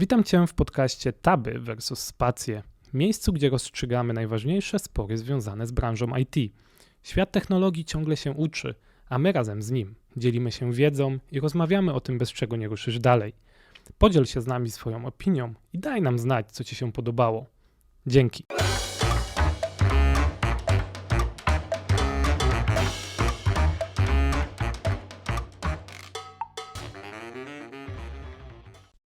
Witam Cię w podcaście Taby vs. Spacje, miejscu, gdzie rozstrzygamy najważniejsze spory związane z branżą IT. Świat technologii ciągle się uczy, a my razem z nim dzielimy się wiedzą i rozmawiamy o tym, bez czego nie ruszysz dalej. Podziel się z nami swoją opinią i daj nam znać, co Ci się podobało. Dzięki.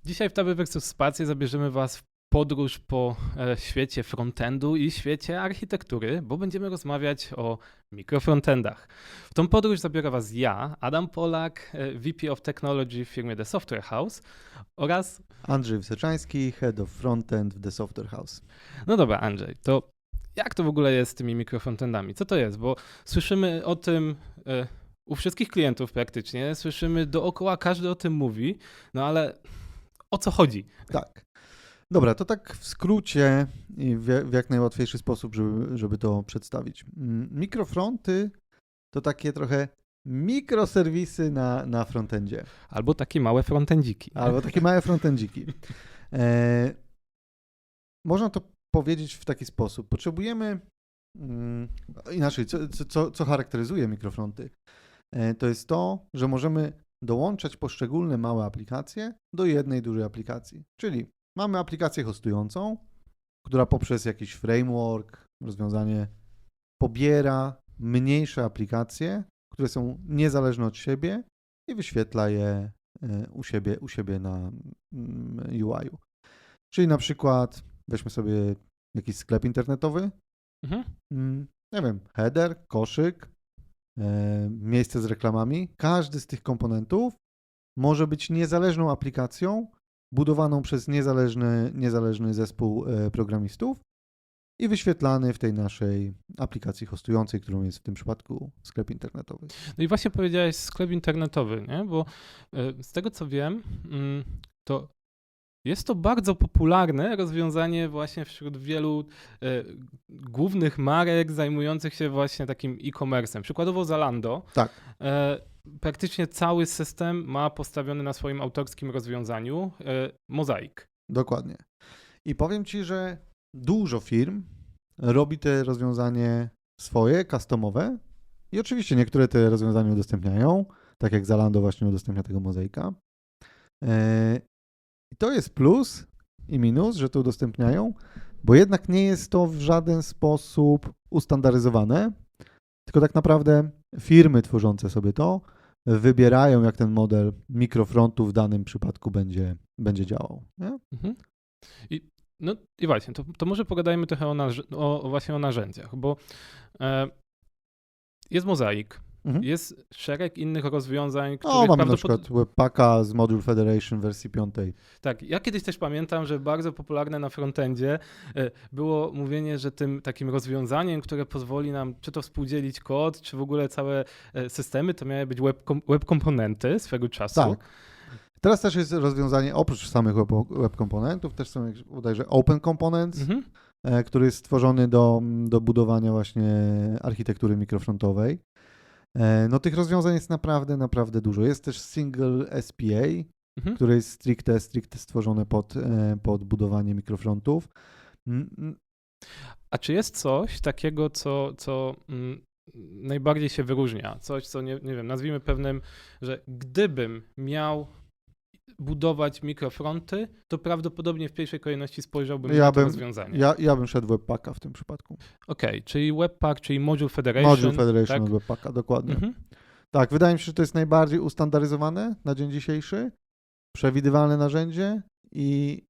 Dzisiaj w Taby vs. Spacje zabierzemy Was w podróż po e, świecie frontendu i świecie architektury, bo będziemy rozmawiać o mikrofrontendach. W tą podróż zabiorę Was ja, Adam Polak, e, VP of Technology w firmie The Software House oraz... Andrzej Wseczański, Head of Frontend w The Software House. No dobra, Andrzej, to jak to w ogóle jest z tymi mikrofrontendami? Co to jest? Bo słyszymy o tym... E, u wszystkich klientów praktycznie, słyszymy dookoła, każdy o tym mówi, no ale o co chodzi? Tak. Dobra, to tak w skrócie i w, jak najłatwiejszy sposób, żeby, żeby to przedstawić. Mm, Mikrofronty to takie trochę mikroserwisy na, na frontendzie. Albo takie małe frontendziki. Albo takie małe frontendziki. E, można to powiedzieć w taki sposób. Potrzebujemy mm, inaczej, co, co, co charakteryzuje mikrofronty? E, to jest to, że możemy dołączać poszczególne małe aplikacje do jednej dużej aplikacji. Czyli mamy aplikację hostującą, która poprzez jakiś framework, rozwiązanie pobiera mniejsze aplikacje, które są niezależne od siebie i wyświetla je e, u siebie, u siebie na mm, UI-u. Czyli na przykład weźmy sobie jakiś sklep internetowy, Mhm. mm, nie wiem, header, koszyk, miejsce z reklamami. Każdy z tych komponentów może być niezależną aplikacją budowaną przez niezależny, niezależny zespół e, programistów i wyświetlany w tej naszej aplikacji hostującej, którą jest w tym przypadku sklep internetowy. No i właśnie powiedziałeś sklep internetowy, nie? Bo e, z tego co wiem, mm, to jest to bardzo popularne rozwiązanie właśnie wśród wielu e, głównych marek zajmujących się właśnie takim e-commerce'em. Przykładowo Zalando. Tak. E, praktycznie cały system ma postawiony na swoim autorskim rozwiązaniu e, Mozaik. Dokładnie. I powiem Ci, że dużo firm robi te rozwiązanie swoje, customowe i oczywiście niektóre te rozwiązania udostępniają, tak jak Zalando właśnie udostępnia tego mozaika. I to jest plus i minus, że to udostępniają, bo jednak nie jest to w żaden sposób ustandaryzowane, tylko tak naprawdę firmy tworzące sobie to wybierają, jak ten model mikrofrontu w danym przypadku będzie, będzie działał. Mhm. I, no i właśnie, to, to może pogadajmy trochę o, o, o właśnie o narzędziach, bo e, jest mozaik, Mhm. jest szereg innych rozwiązań, których O, mamy na przykład Webpacka z Module Federation wersji 5. Tak, ja kiedyś też pamiętam, że bardzo popularne na frontendzie e, było mówienie, że tym takim rozwiązaniem, które pozwoli nam czy to współdzielić kod, czy w ogóle całe e, systemy, to miały być web, kom- web komponenty swego czasu. Tak. Teraz też jest rozwiązanie, oprócz samych web, web komponentów, też są bodajże Open Components, Mhm. e, który jest stworzony do, do budowania właśnie architektury mikrofrontowej. E, No tych rozwiązań jest naprawdę, naprawdę dużo. Jest też Single SPA, Mhm. które jest stricte, stricte stworzone pod, e, pod budowanie mikrofrontów. A czy jest coś takiego, co, co mm, najbardziej się wyróżnia? Coś, co nie, nie wiem, nazwijmy pewnym, że gdybym miał budować mikrofronty, to prawdopodobnie w pierwszej kolejności spojrzałbym Ja na to bym- rozwiązanie. Ja, ja bym szedł Webpacka w tym przypadku. Okej, czyli Webpack, czyli Module Federation. Module Federation tak? Webpacka, dokładnie. Mhm. Tak, wydaje mi się, że to jest najbardziej ustandaryzowane na dzień dzisiejszy, przewidywalne narzędzie i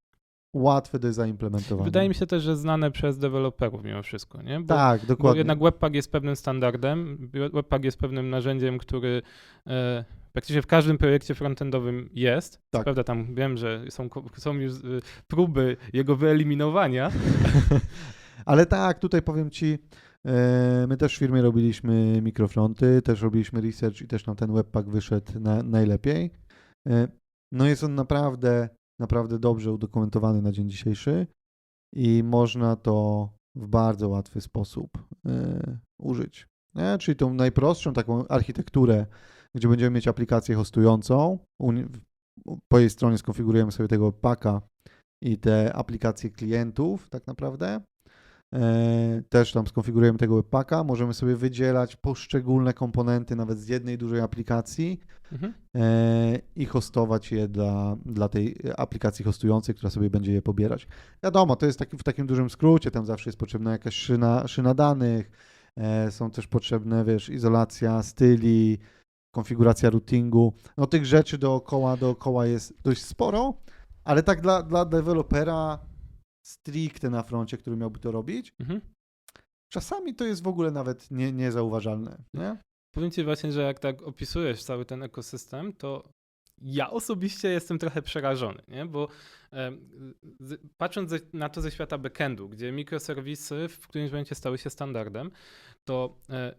łatwe do zaimplementowania. Wydaje mi się też, że znane przez deweloperów mimo wszystko, nie? Bo, Tak, bo dokładnie. jednak Webpack jest pewnym standardem, Webpack jest pewnym narzędziem, który e, praktycznie w każdym projekcie frontendowym jest. Tak. prawda tam wiem, że są, są już e, próby jego wyeliminowania. Ale tak, tutaj powiem Ci, e, my też w firmie robiliśmy mikrofronty, też robiliśmy research i też nam ten webpack wyszedł na, najlepiej. E, No jest on naprawdę, naprawdę dobrze udokumentowany na dzień dzisiejszy i można to w bardzo łatwy sposób e, użyć. Czyli tą najprostszą taką architekturę, gdzie będziemy mieć aplikację hostującą, po jej stronie skonfigurujemy sobie tego webpacka i te aplikacje klientów tak naprawdę. E, Też tam skonfigurujemy tego webpacka, możemy sobie wydzielać poszczególne komponenty nawet z jednej dużej aplikacji Mhm. e, i hostować je dla, dla tej aplikacji hostującej, która sobie będzie je pobierać. Wiadomo, to jest taki, w takim dużym skrócie, tam zawsze jest potrzebna jakaś szyna, szyna danych, e, są też potrzebne, wiesz, izolacja styli, konfiguracja routingu. No tych rzeczy dookoła, dookoła jest dość sporo, ale tak dla, dla dewelopera stricte na froncie, który miałby to robić, Mhm. czasami to jest w ogóle nawet nie, niezauważalne, nie? Powiem ci właśnie, że jak tak opisujesz cały ten ekosystem, to ja osobiście jestem trochę przerażony, nie? bo e, z, patrząc ze, na to ze świata backendu, gdzie mikroserwisy w którymś momencie stały się standardem, to e,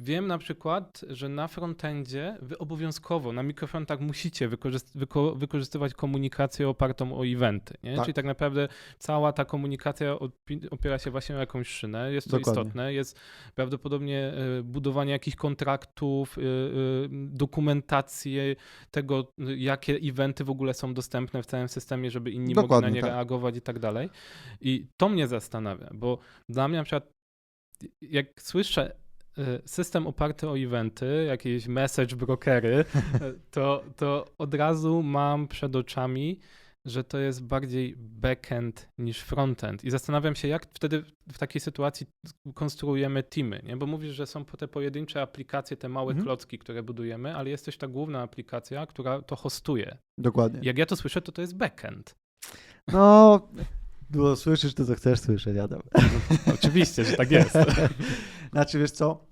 wiem na przykład, że na frontendzie wy obowiązkowo, na mikrofrontach musicie wykorzyst- wyko- wykorzystywać komunikację opartą o eventy, nie? Tak. czyli tak naprawdę cała ta komunikacja opi- opiera się właśnie o jakąś szynę, jest to Dokładnie. istotne, jest prawdopodobnie e, budowanie jakichś kontraktów, e, e, dokumentację tego, jakie eventy w ogóle są dostępne w całym systemie, żeby inni mogli na Dokładnie, nie tak. reagować i tak dalej. I to mnie zastanawia, bo dla mnie na przykład jak słyszę system oparty o eventy, jakieś message brokery, to, to od razu mam przed oczami, że to jest bardziej backend niż frontend. I zastanawiam się, jak wtedy w takiej sytuacji konstruujemy teamy, nie? Bo mówisz, że są te pojedyncze aplikacje, te małe Mhm. klocki, które budujemy, ale jest też ta główna aplikacja, która to hostuje. Dokładnie. Jak ja to słyszę, to to jest backend. No, bo słyszysz to, co chcesz słyszeć, Adam. Oczywiście, że tak jest. Znaczy, wiesz co,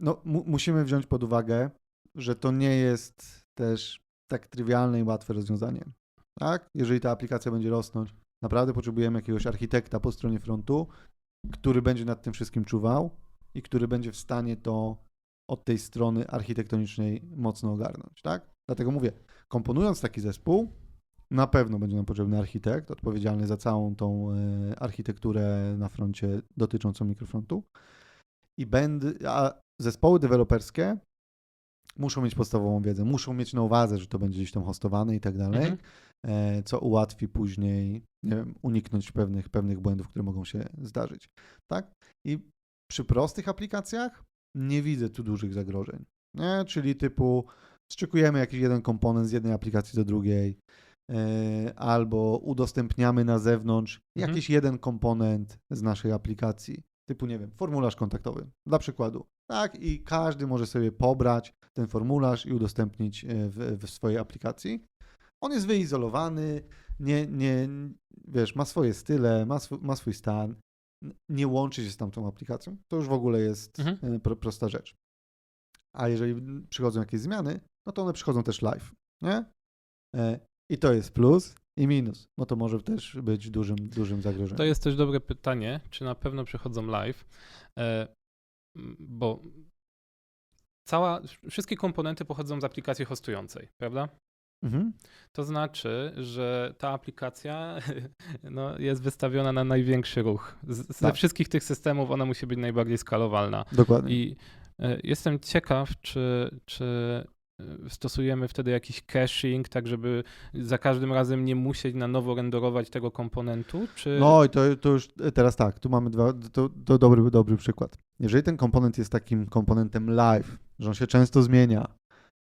no, mu, musimy wziąć pod uwagę, że to nie jest też tak trywialne i łatwe rozwiązanie. Tak? Jeżeli ta aplikacja będzie rosnąć, naprawdę potrzebujemy jakiegoś architekta po stronie frontu, który będzie nad tym wszystkim czuwał i który będzie w stanie to od tej strony architektonicznej mocno ogarnąć, tak? Dlatego mówię, komponując taki zespół, na pewno będzie nam potrzebny architekt odpowiedzialny za całą tą e, architekturę na froncie dotyczącą mikrofrontu. I będę, a zespoły deweloperskie muszą mieć podstawową wiedzę, muszą mieć na uwadze, że to będzie gdzieś tam hostowane i tak dalej, Mhm. e, co ułatwi później nie wiem, uniknąć pewnych, pewnych błędów, które mogą się zdarzyć. Tak? I przy prostych aplikacjach nie widzę tu dużych zagrożeń. Nie? Czyli typu strzykujemy jakiś jeden komponent z jednej aplikacji do drugiej, e, albo udostępniamy na zewnątrz Mhm. jakiś jeden komponent z naszej aplikacji, typu, nie wiem, formularz kontaktowy, dla przykładu. Tak, i każdy może sobie pobrać ten formularz i udostępnić e, w, w swojej aplikacji. On jest wyizolowany, nie, nie, wiesz, ma swoje style, ma, sw- ma swój stan, nie łączy się z tamtą aplikacją. To już w ogóle jest Mhm. e, pro, prosta rzecz. A jeżeli przychodzą jakieś zmiany, no to one przychodzą też live, nie? E, I to jest plus i minus, bo to może też być dużym, dużym zagrożeniem. To jest też dobre pytanie, czy na pewno przychodzą live, e, bo cała, wszystkie komponenty pochodzą z aplikacji hostującej, prawda? Mhm. To znaczy, że ta aplikacja no, jest wystawiona na największy ruch. Z, ze Tak. wszystkich tych systemów ona musi być najbardziej skalowalna. Dokładnie. I e, jestem ciekaw, czy, czy stosujemy wtedy jakiś caching, tak żeby za każdym razem nie musieć na nowo renderować tego komponentu, czy... No i to, to już teraz tak, tu mamy dwa, to, to dobry, dobry przykład. Jeżeli ten komponent jest takim komponentem live, że on się często zmienia,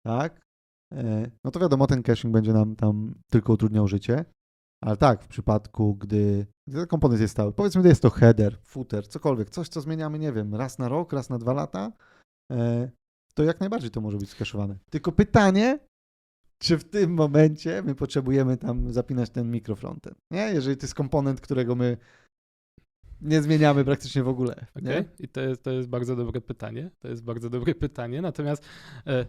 tak, e, no to wiadomo, ten caching będzie nam tam tylko utrudniał życie, ale tak, w przypadku, gdy, gdy ten komponent jest stały, powiedzmy, że jest to header, footer, cokolwiek, coś, co zmieniamy, nie wiem, raz na rok, raz na dwa lata, e, to jak najbardziej to może być skaszowane. Tylko pytanie, czy w tym momencie my potrzebujemy tam zapinać ten mikrofrontend, nie? Jeżeli to jest komponent, którego my nie zmieniamy praktycznie w ogóle, Okej, nie? i to jest, to jest bardzo dobre pytanie. To jest bardzo dobre pytanie. Natomiast e,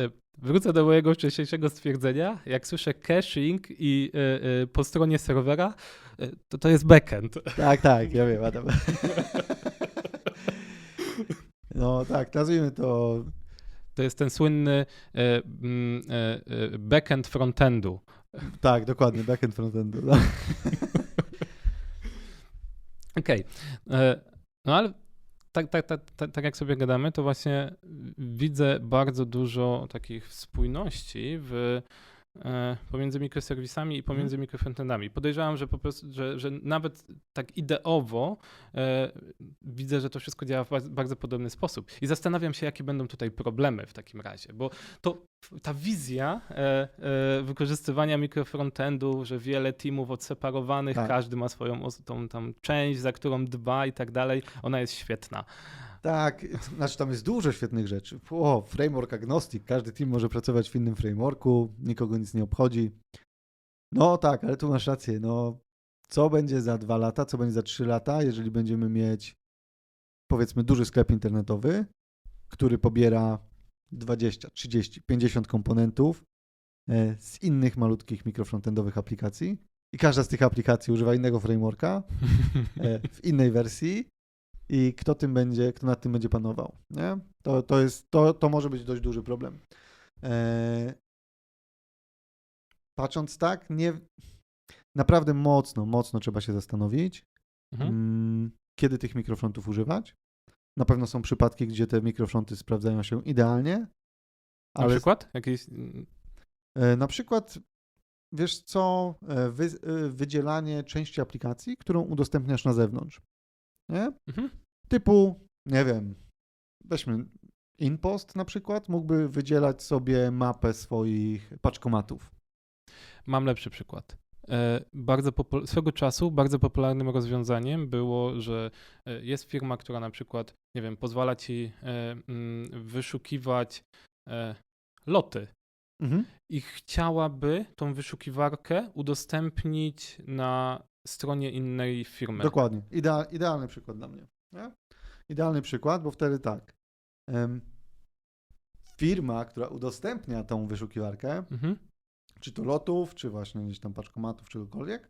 e, wrócę do mojego wcześniejszego stwierdzenia. Jak słyszę caching i e, e, po stronie serwera, e, to to jest backend. Tak, tak, ja wiem, Adam. No tak, nazwijmy to, To jest ten słynny e, mm, e, e, backend frontendu. tak, dokładnie, backend frontendu. No. Okej. E, No ale tak, tak, tak, tak, tak jak sobie gadamy, to właśnie widzę bardzo dużo takich spójności w pomiędzy mikroserwisami i pomiędzy mikrofrontendami. Podejrzewam, że po prostu, że, że nawet tak ideowo e, widzę, że to wszystko działa w bardzo, bardzo podobny sposób. I zastanawiam się, jakie będą tutaj problemy w takim razie, bo to ta wizja e, e, wykorzystywania mikrofrontendu, że wiele teamów odseparowanych, Tak. każdy ma swoją tą, tą część, za którą dba i tak dalej, ona jest świetna. Tak, znaczy tam jest dużo świetnych rzeczy. O, framework agnostic, każdy team może pracować w innym frameworku, nikogo nic nie obchodzi. No tak, ale tu masz rację, no co będzie za dwa lata, co będzie za trzy lata, jeżeli będziemy mieć powiedzmy duży sklep internetowy, który pobiera 20, 30, 50 komponentów e, z innych malutkich mikrofrontendowych aplikacji i każda z tych aplikacji używa innego frameworka e, w innej wersji i kto tym będzie, kto nad tym będzie panował, nie? To, to jest, to, to może być dość duży problem. E, patrząc tak, nie, naprawdę mocno, mocno trzeba się zastanowić, Mhm. mm, kiedy tych mikrofrontów używać. Na pewno są przypadki, gdzie te mikrofronty sprawdzają się idealnie, Na ale przykład? Jakieś... mm, E, Na przykład, wiesz co, e, wy, wydzielanie części aplikacji, którą udostępniasz na zewnątrz. Nie? Mhm. Typu, nie wiem, weźmy InPost na przykład, mógłby wydzielać sobie mapę swoich paczkomatów. Mam lepszy przykład. E, Bardzo popul- swego czasu bardzo popularnym rozwiązaniem było, że e, jest firma, która na przykład, nie wiem, pozwala ci e, mm, wyszukiwać loty Mhm. i chciałaby tą wyszukiwarkę udostępnić na stronie innej firmy. Dokładnie. Idea, idealny przykład dla mnie. Nie? Idealny przykład, bo wtedy tak. em, firma, która udostępnia tą wyszukiwarkę, Mhm. czy to lotów, czy właśnie gdzieś tam paczkomatów, czegokolwiek,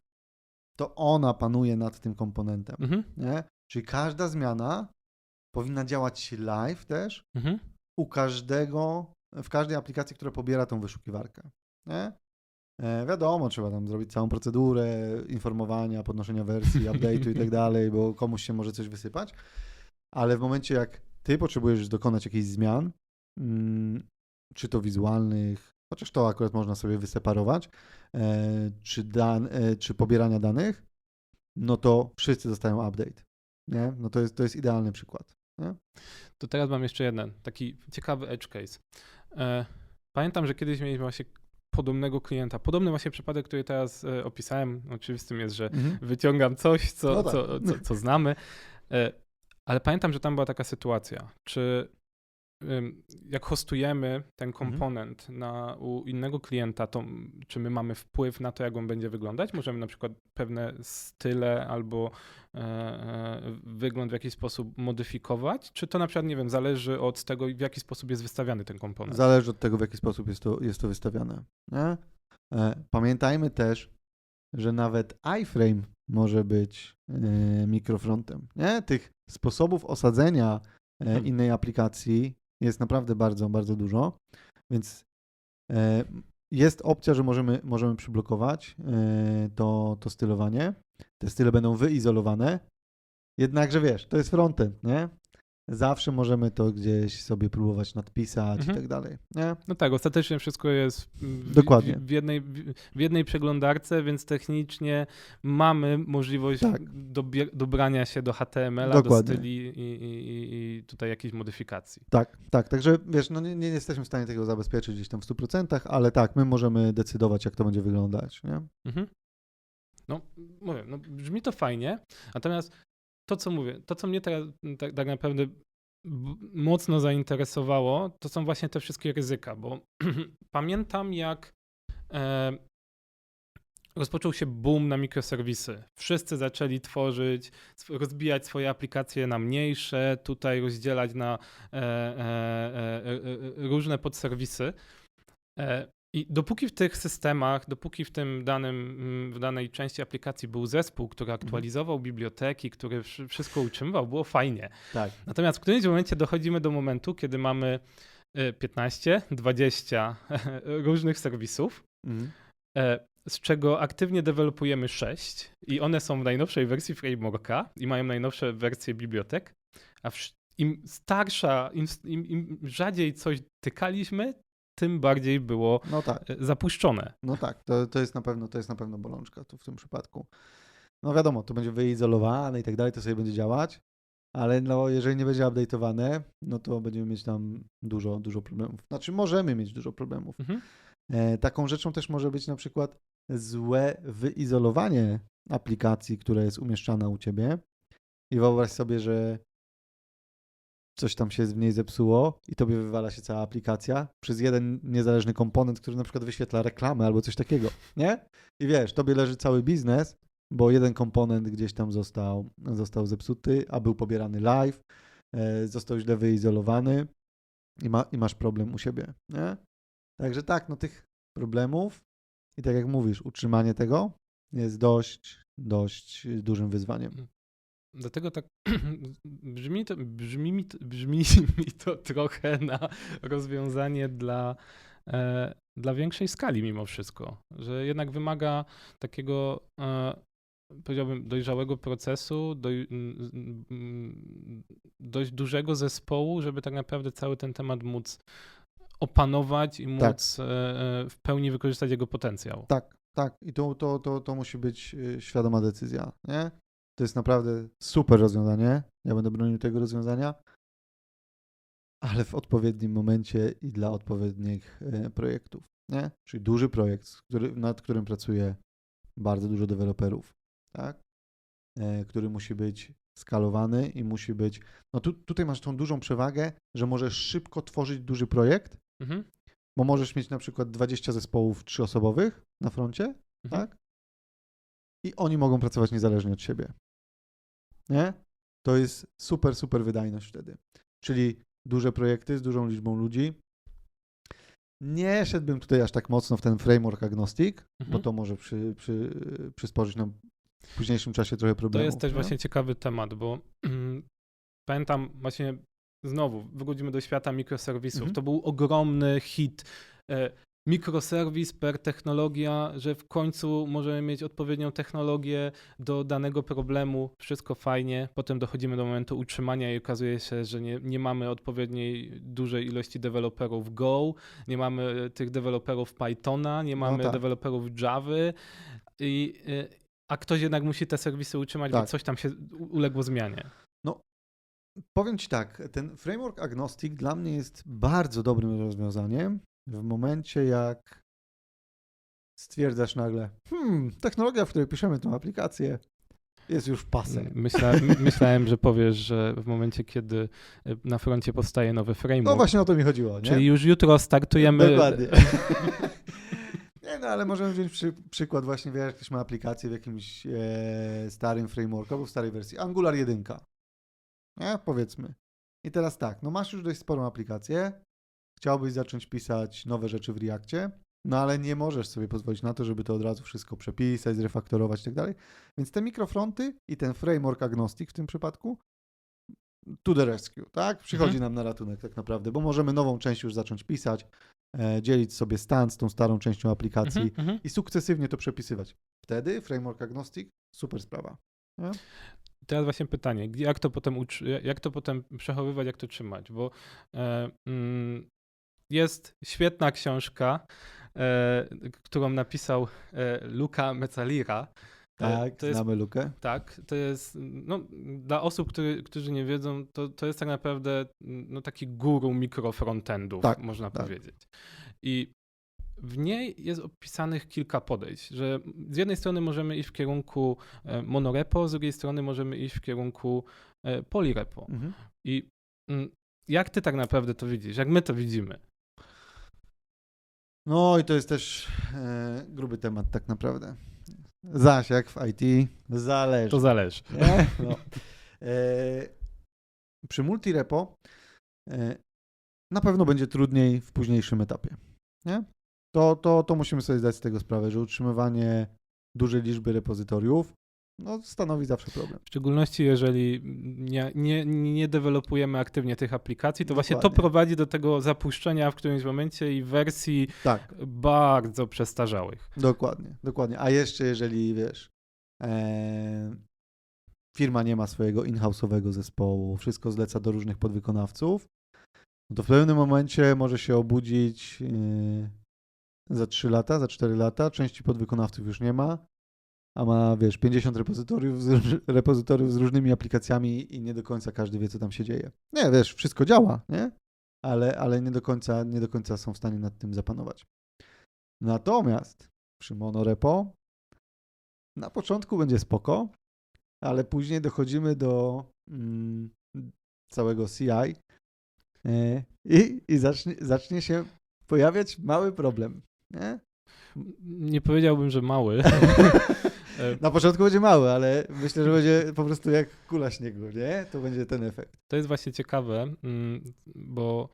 to ona panuje nad tym komponentem. Mhm. Nie? Czyli każda zmiana powinna działać live też Mhm. u każdego, w każdej aplikacji, która pobiera tą wyszukiwarkę. Nie? E, wiadomo, trzeba tam zrobić całą procedurę informowania, podnoszenia wersji, update'u i tak dalej, bo komuś się może coś wysypać, ale w momencie jak ty potrzebujesz dokonać jakichś zmian, mm, czy to wizualnych, chociaż to akurat można sobie wyseparować, e, czy, dan, e, czy pobierania danych, no to wszyscy dostają update. Nie? No to jest, to jest idealny przykład. Nie? To teraz mam jeszcze jeden, taki ciekawy edge case. Pamiętam, że kiedyś mieliśmy właśnie podobnego klienta. Podobny właśnie przypadek, który teraz e, opisałem. Oczywistym jest, że Mhm. wyciągam coś, co, No tak. co, co, co znamy. E, Ale pamiętam, że tam była taka sytuacja. Czy jak hostujemy ten Mhm. komponent na, u innego klienta, to czy my mamy wpływ na to, jak on będzie wyglądać? Możemy na przykład pewne style albo e, e, wygląd w jakiś sposób modyfikować? Czy to na przykład, nie wiem, zależy od tego, w jaki sposób jest wystawiany ten komponent? Zależy od tego, w jaki sposób jest to, jest to wystawiane. E, Pamiętajmy też, że nawet iframe może być e, mikrofrontem. Nie? Tych sposobów osadzenia e, Mhm. innej aplikacji jest naprawdę bardzo, bardzo dużo, więc e, jest opcja, że możemy, możemy przyblokować e, to, to stylowanie. Te style będą wyizolowane, jednakże wiesz, to jest frontend, nie? Zawsze możemy to gdzieś sobie próbować nadpisać Mhm. i tak dalej, nie? No tak, ostatecznie wszystko jest w, Dokładnie. w, w, jednej, w, w jednej przeglądarce, więc technicznie mamy możliwość Tak. dobrania się do HTML-a, do Dokładnie. styli i, i, i, tutaj jakichś modyfikacji. Tak, tak, także wiesz, no nie, nie jesteśmy w stanie tego zabezpieczyć gdzieś tam w 100%, ale tak, my możemy decydować, jak to będzie wyglądać, nie? Mhm. No, mówię, no, brzmi to fajnie, natomiast to, co mówię, to, co mnie teraz tak, tak naprawdę mocno zainteresowało, to są właśnie te wszystkie ryzyka, bo pamiętam, jak e, rozpoczął się boom na mikroserwisy. Wszyscy zaczęli tworzyć, rozbijać swoje aplikacje na mniejsze, tutaj rozdzielać na e, e, e, e, e, różne podserwisy. E, I dopóki w tych systemach, dopóki w tym danym, mm, w danej części aplikacji był zespół, który aktualizował biblioteki, który wszy- wszystko utrzymywał, było fajnie. Tak. Natomiast w którymś momencie dochodzimy do momentu, kiedy mamy e, 15, 20 różnych serwisów, Mhm. e, z czego aktywnie dewelopujemy 6 i one są w najnowszej wersji frameworka i mają najnowsze wersje bibliotek, a wsz- im starsza, im, im, im rzadziej coś tykaliśmy, tym bardziej było No tak. e, zapuszczone. No tak, to, to, jest na pewno, to jest na pewno bolączka tu w tym przypadku. No wiadomo, to będzie wyizolowane i tak dalej, to sobie będzie działać, ale no, jeżeli nie będzie update'owane, no to będziemy mieć tam dużo, dużo problemów. Znaczy możemy mieć dużo problemów. Mhm. E, taką rzeczą też może być na przykład złe wyizolowanie aplikacji, która jest umieszczana u ciebie i wyobraź sobie, że coś tam się w niej zepsuło i tobie wywala się cała aplikacja przez jeden niezależny komponent, który na przykład wyświetla reklamę albo coś takiego, nie? I wiesz, tobie leży cały biznes, bo jeden komponent gdzieś tam został, został zepsuty, a był pobierany live, e, został źle wyizolowany i, ma, i masz problem u siebie, nie? Także tak, no tych problemów i tak jak mówisz, utrzymanie tego jest dość, dość dużym wyzwaniem. Dlatego tak brzmi, to, brzmi, mi to, brzmi mi to trochę na rozwiązanie dla, e, dla większej skali mimo wszystko, że jednak wymaga takiego, e, powiedziałbym, dojrzałego procesu, doj, dość dużego zespołu, żeby tak naprawdę cały ten temat móc opanować i Tak. móc e, e, w pełni wykorzystać jego potencjał. Tak, tak. I to, to, to, to musi być y, świadoma decyzja, nie? To jest naprawdę super rozwiązanie. Ja będę bronił tego rozwiązania, ale w odpowiednim momencie i dla odpowiednich e, projektów, nie? Czyli duży projekt, nad którym pracuje bardzo dużo deweloperów, tak? E, który musi być skalowany i musi być. No tu, tutaj masz tą dużą przewagę, że możesz szybko tworzyć duży projekt, Mhm. bo możesz mieć na przykład 20 zespołów trzyosobowych na froncie, Mhm. tak? I oni mogą pracować niezależnie od siebie. Nie? To jest super, super wydajność wtedy. Czyli duże projekty z dużą liczbą ludzi. Nie szedłbym tutaj aż tak mocno w ten framework agnostic, bo Mhm. to może przy, przy, przysporzyć nam w późniejszym czasie trochę To problemów. jest też nie? właśnie ciekawy temat, bo pamiętam właśnie znowu, wychodzimy do świata mikroserwisów. Mhm. To był ogromny hit. E, Mikroserwis per technologia, że w końcu możemy mieć odpowiednią technologię do danego problemu, wszystko fajnie. Potem dochodzimy do momentu utrzymania i okazuje się, że nie, nie mamy odpowiedniej dużej ilości deweloperów Go, nie mamy tych deweloperów Pythona, nie mamy tak. deweloperów Javy. I, e, a ktoś jednak musi te serwisy utrzymać, bo Tak. coś tam się uległo zmianie. Powiem Ci tak, ten framework agnostic dla mnie jest bardzo dobrym rozwiązaniem w momencie, jak stwierdzasz nagle, hmm, technologia, w której piszemy tę aplikację, jest już pasem. Myśla, m- myślałem, że powiesz, że w momencie, kiedy e, na froncie powstaje nowy framework, No właśnie o to mi chodziło, nie? czyli już jutro startujemy. Dokładnie. nie no, ale możemy wziąć przy, przykład właśnie, wiesz, ktoś ma aplikację w jakimś e, starym frameworku albo w starej wersji, Angular 1, nie? Powiedzmy. I teraz tak, no masz już dość sporą aplikację, chciałbyś zacząć pisać nowe rzeczy w Reakcie, no ale nie możesz sobie pozwolić na to, żeby to od razu wszystko przepisać, zrefaktorować i tak dalej. Więc te mikrofronty i ten framework agnostic w tym przypadku to the rescue, tak? Przychodzi Mhm. nam na ratunek tak naprawdę, bo możemy nową część już zacząć pisać, e, dzielić sobie stan z tą starą częścią aplikacji Mhm, mhm. i sukcesywnie to przepisywać. Wtedy framework agnostic, super sprawa. Teraz właśnie pytanie, jak to potem, jak to potem przechowywać, jak to trzymać? Bo e, mm, jest świetna książka, e, którą napisał e, Luca Mezzalira. E, Tak, to jest znamy lukę. Tak, to jest, no, dla osób, który, którzy nie wiedzą, to, to jest tak naprawdę no, taki guru mikrofrontendów, Tak, można tak. powiedzieć. I w niej jest opisanych kilka podejść, że z jednej strony możemy iść w kierunku e, monorepo, z drugiej strony możemy iść w kierunku e, polyrepo. Mhm. I mm, jak ty tak naprawdę to widzisz? Jak my to widzimy? No i to jest też e, gruby temat tak naprawdę. Zaś jak w IT, zależy. To zależy. No. E, przy multirepo e, na pewno będzie trudniej w późniejszym etapie. Nie? To, to, to musimy sobie zdać z tego sprawę, że utrzymywanie dużej liczby repozytoriów no, stanowi zawsze problem. W szczególności jeżeli nie, nie, nie dewelopujemy aktywnie tych aplikacji, to właśnie to Dokładnie. prowadzi do tego zapuszczenia w którymś momencie i wersji Tak, bardzo przestarzałych. dokładnie, dokładnie. A jeszcze jeżeli, wiesz, e, firma nie ma swojego in-house'owego zespołu, wszystko zleca do różnych podwykonawców, no to w pewnym momencie może się obudzić yy, za 3 lata, za 4 lata, części podwykonawców już nie ma, a ma, wiesz, 50 repozytoriów z, repozytoriów z różnymi aplikacjami i nie do końca każdy wie, co tam się dzieje. Nie, wiesz, wszystko działa, nie? Ale, ale nie, do końca, nie do końca są w stanie nad tym zapanować. Natomiast przy monorepo na początku będzie spoko, ale później dochodzimy do mm, całego CI e, i, i zacznie, zacznie się pojawiać mały problem. Nie? Nie powiedziałbym, że mały. E, Na początku będzie mały, ale myślę, że będzie po prostu jak kula śniegu, nie? To będzie ten efekt. To jest właśnie ciekawe, mm, bo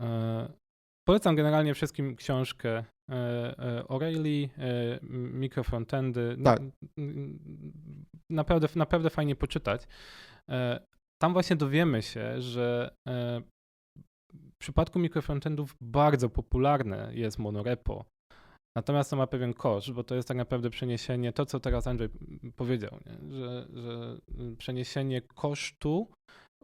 e, polecam generalnie wszystkim książkę e, O'Reilly, mikrofrontendy. Tak. Naprawdę, naprawdę fajnie poczytać. Tam właśnie dowiemy się, że w przypadku mikrofrontendów bardzo popularne jest monorepo. Natomiast to ma pewien koszt, bo to jest tak naprawdę przeniesienie, to co teraz Andrzej powiedział, nie? Że, że przeniesienie kosztu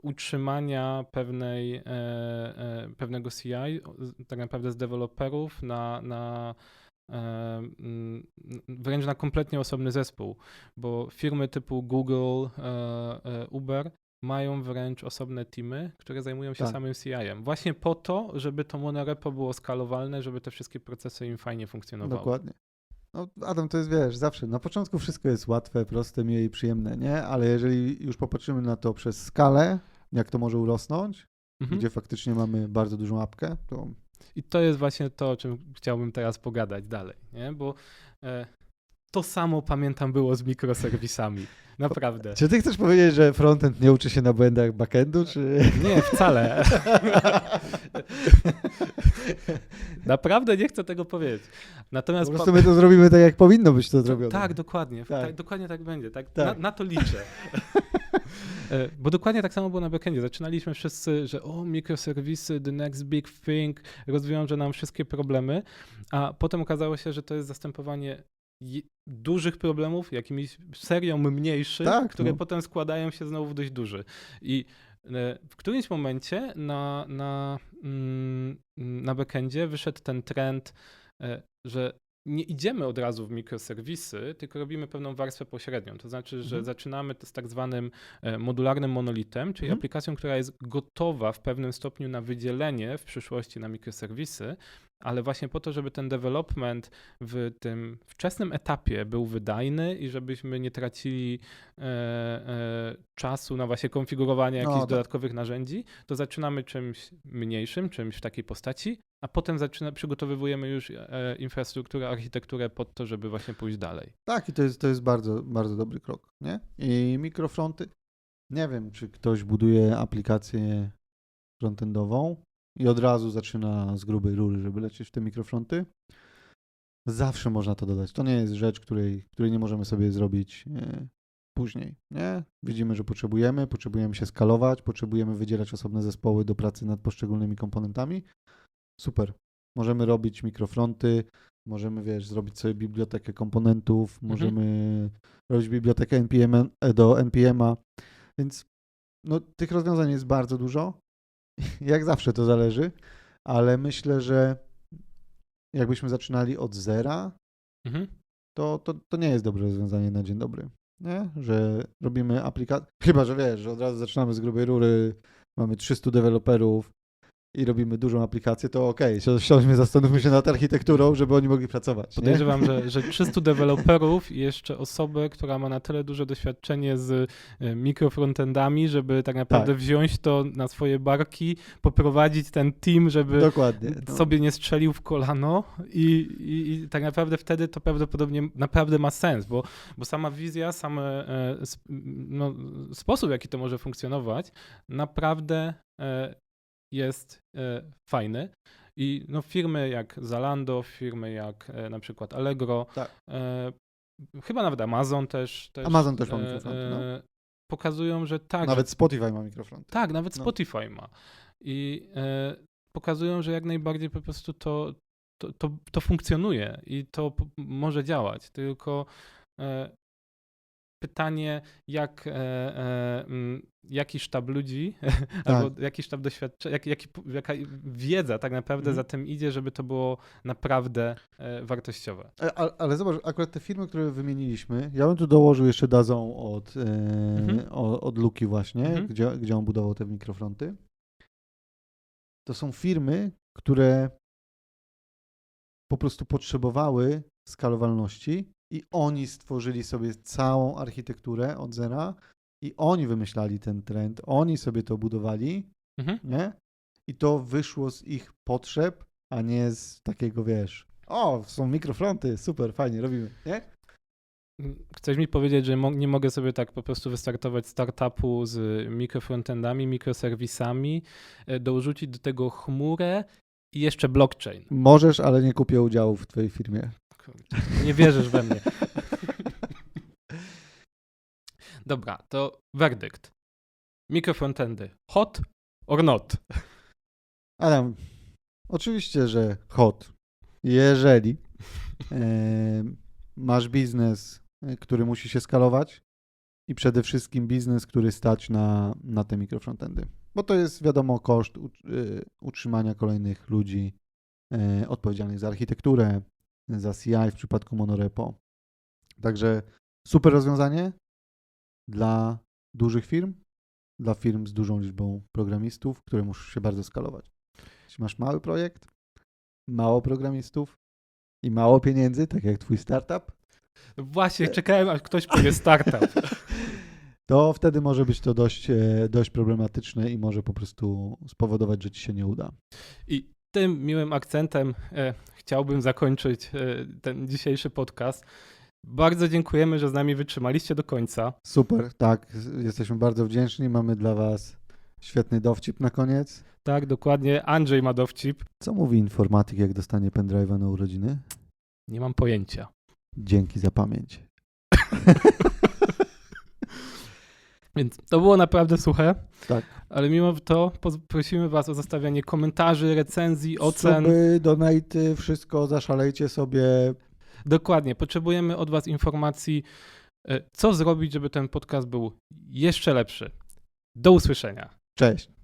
utrzymania pewnej, e, e, pewnego CI, tak naprawdę z deweloperów na, na e, wręcz na kompletnie osobny zespół, bo firmy typu Google, Uber mają wręcz osobne teamy, które zajmują się Tak. samym CI-em. Właśnie po to, żeby to monorepo było skalowalne, żeby te wszystkie procesy im fajnie funkcjonowały. Dokładnie. No, Adam, to jest, wiesz, zawsze na początku wszystko jest łatwe, proste, miłe i przyjemne, nie? Ale jeżeli już popatrzymy na to przez skalę, jak to może urosnąć, Mhm. gdzie faktycznie mamy bardzo dużą apkę, to I to jest właśnie to, o czym chciałbym teraz pogadać dalej, nie? Bo e, to samo pamiętam było z mikroserwisami. Naprawdę. Czy ty chcesz powiedzieć, że frontend nie uczy się na błędach backendu, czy... Nie, wcale. Naprawdę nie chcę tego powiedzieć. Po Natomiast prostu my to zrobimy tak, jak powinno być to zrobione. tak, dokładnie. Tak. Tak. dokładnie tak będzie. Tak, Tak. Na, na to liczę. E, Bo dokładnie tak samo było na backendzie. Zaczynaliśmy wszyscy, że o, mikroserwisy, the next big thing, rozwiąże nam wszystkie problemy, a potem okazało się, że to jest zastępowanie dużych problemów jakimiś serią mniejszych, Tak, które no. potem składają się znowu w dość duży. I e, w którymś momencie na, na, mm, na backendzie wyszedł ten trend, e, że nie idziemy od razu w mikroserwisy, tylko robimy pewną warstwę pośrednią. To znaczy, że Mhm. zaczynamy z tak zwanym e, modularnym monolitem, czyli Mhm. aplikacją, która jest gotowa w pewnym stopniu na wydzielenie w przyszłości na mikroserwisy, ale właśnie po to, żeby ten development w tym wczesnym etapie był wydajny i żebyśmy nie tracili e, e, czasu na właśnie konfigurowanie No, jakichś tak. dodatkowych narzędzi, to zaczynamy czymś mniejszym, czymś w takiej postaci, a potem zaczyna, przygotowujemy już e, infrastrukturę, architekturę pod to, żeby właśnie pójść dalej. Tak, i to jest, to jest bardzo, bardzo dobry krok, nie? I mikrofronty, nie wiem, czy ktoś buduje aplikację frontendową i od razu zaczyna z grubej rury, żeby lecieć w te mikrofronty. Zawsze można to dodać. To nie jest rzecz, której, której nie możemy sobie zrobić e, później, nie? Widzimy, że potrzebujemy, potrzebujemy się skalować, potrzebujemy wydzielać osobne zespoły do pracy nad poszczególnymi komponentami. Super. Możemy robić mikrofronty, możemy, wiesz, zrobić sobie bibliotekę komponentów, Mhm. możemy robić bibliotekę NPM e, do NPM-a, więc no, tych rozwiązań jest bardzo dużo. Jak zawsze to zależy, ale myślę, że jakbyśmy zaczynali od zera, Mhm. to, to, to nie jest dobre rozwiązanie na dzień dobry. Nie? Że robimy aplikację. Chyba, że wiesz, że od razu zaczynamy z grubej rury, mamy 300 deweloperów i robimy dużą aplikację, to okej, okay, siądźmy, zastanówmy się nad architekturą, żeby oni mogli pracować. Nie? Podejrzewam, że, że 300 deweloperów i jeszcze osobę, która ma na tyle duże doświadczenie z e, mikrofrontendami, żeby tak naprawdę Tak. wziąć to na swoje barki, poprowadzić ten team, żeby Dokładnie. No. sobie nie strzelił w kolano i, i, i tak naprawdę wtedy to prawdopodobnie naprawdę ma sens, bo, bo sama wizja, sam e, no, sposób, w jaki to może funkcjonować, naprawdę e, jest e, fajny. I no, firmy jak Zalando, firmy jak e, na przykład Allegro, Tak. e, chyba nawet Amazon też, też Amazon też ma mikrofronty, no. pokazują, że tak, Nawet Spotify ma mikrofronty. tak, nawet No. Spotify ma. I pokazują, że jak najbardziej po prostu to, to, to, to funkcjonuje i to może działać. Tylko pytanie, jak, e, e, mm, jaki sztab ludzi, Tak. albo jaki sztab doświadczenia, jak, jaki, jaka wiedza tak naprawdę Mhm. za tym idzie, żeby to było naprawdę e, wartościowe. E, a- Ale zobacz, akurat te firmy, które wymieniliśmy, ja bym tu dołożył jeszcze Dazą od, Mhm. o- od Luki właśnie, Mhm. gdzie, gdzie on budował te mikrofronty. To są firmy, które po prostu potrzebowały skalowalności i oni stworzyli sobie całą architekturę od zera i oni wymyślali ten trend, oni sobie to budowali, Mhm. nie? I to wyszło z ich potrzeb, a nie z takiego, wiesz, o, są mikrofronty, super, fajnie, robimy, nie? Chcesz mi powiedzieć, że nie mogę sobie tak po prostu wystartować startupu z mikrofrontendami, mikroserwisami, e, dorzucić do tego chmurę i jeszcze blockchain. Możesz, ale nie kupię udziału w twojej firmie. Nie wierzysz we mnie. Dobra, to werdykt. Mikrofrontendy. Hot or not? Adam, oczywiście, że hot. Jeżeli e, masz biznes, e, który musi się skalować i przede wszystkim biznes, który stać na, na te mikrofrontendy. Bo to jest, wiadomo, koszt e, utrzymania kolejnych ludzi e, odpowiedzialnych za architekturę, za CI w przypadku monorepo. Także super rozwiązanie dla dużych firm, dla firm z dużą liczbą programistów, które muszą się bardzo skalować. Jeśli masz mały projekt, mało programistów i mało pieniędzy, tak jak twój startup, Właśnie, czekałem aż ktoś powie startup. to wtedy może być to dość, e, dość problematyczne i może po prostu spowodować, że ci się nie uda. I tym miłym akcentem e, chciałbym zakończyć e, ten dzisiejszy podcast. Bardzo dziękujemy, że z nami wytrzymaliście do końca. Super, tak, jesteśmy bardzo wdzięczni. Mamy dla was świetny dowcip na koniec. Tak, dokładnie. Andrzej ma dowcip. Co mówi informatyk, jak dostanie pendrive'a na urodziny? Nie mam pojęcia. Dzięki za pamięć. Więc to było naprawdę suche. Tak. Ale mimo to prosimy Was o zostawianie komentarzy, recenzji, ocen. Suby, donaty, wszystko zaszalejcie sobie. Dokładnie. Potrzebujemy od Was informacji, e, co zrobić, żeby ten podcast był jeszcze lepszy. Do usłyszenia. Cześć.